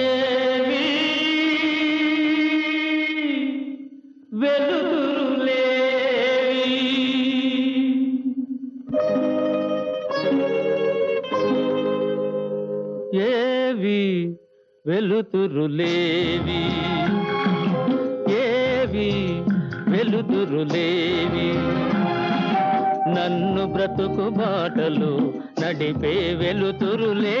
ఏవి వెలుతురులేవి ఏవి వెలుతురులేవి ఏవి వెలుతురులేవి నన్ను బ్రతుకు బాటలు నడిపే వెలుతురులే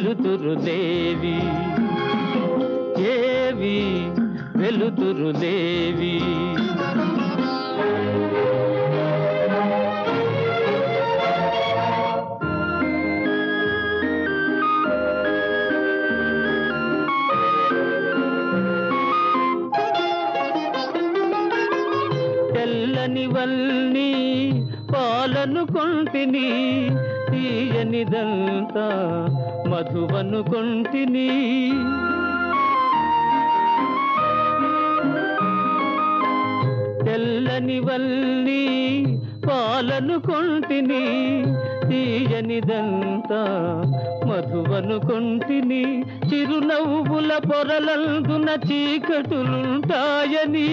వెలుతురు దేవి. దేవి వెలుతురు దేవి. తెల్లని వల్ని పాలను కొంటిని తీయనిదంతా మధువను కొంటిని తెల్లని వల్లి పాలను కొంటిని తీయనిదంతా మధువను కొంటిని చిరునవ్వుల పొరలందున చీకటులుంటాయని.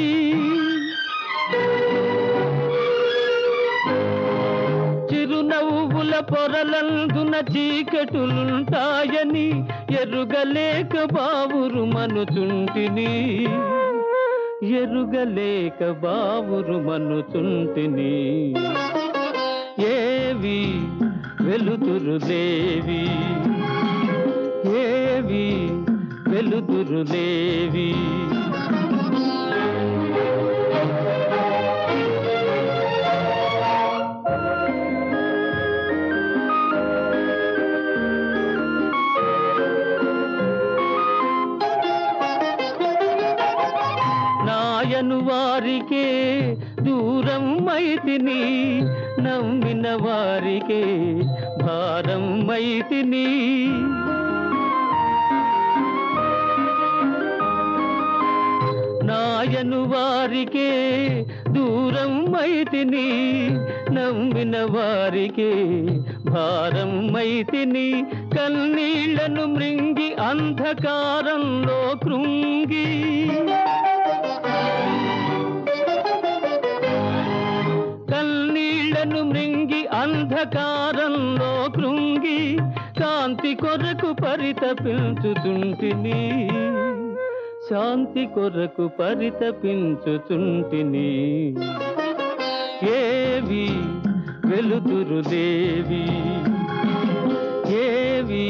పొరల పొరలందున చీకటులుంటాయని ఎరుగలేక బావురు మనుచుంటిని. ఎరుగలేక బావురు మనుచుంటిని. ఏవి వెలుతురులేవి ఏవి వెలుతురులేవి తెలియను వారికే దూరం మైతిని నమ్మిన వారికే భారం మైతిని నాయను వారికే దూరం మైతిని నమ్మిన వారికే భారం మైతిని కన్నీళ్ళను మృంగి అంధకారంలో కృంగి కళ్ళను మృంగి అంధకారంలో కృంగి శాంతి కొరకు పరితపించుతుంటిని. శాంతి కొరకు పరితపించుతుంటిని. ఏవి వెలుతురులేవి ఏవి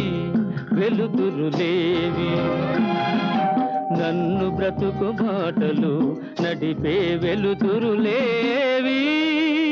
వెలుతురులేవి నన్ను బ్రతుకు బాటలు నడిపే వెలుతురులేవి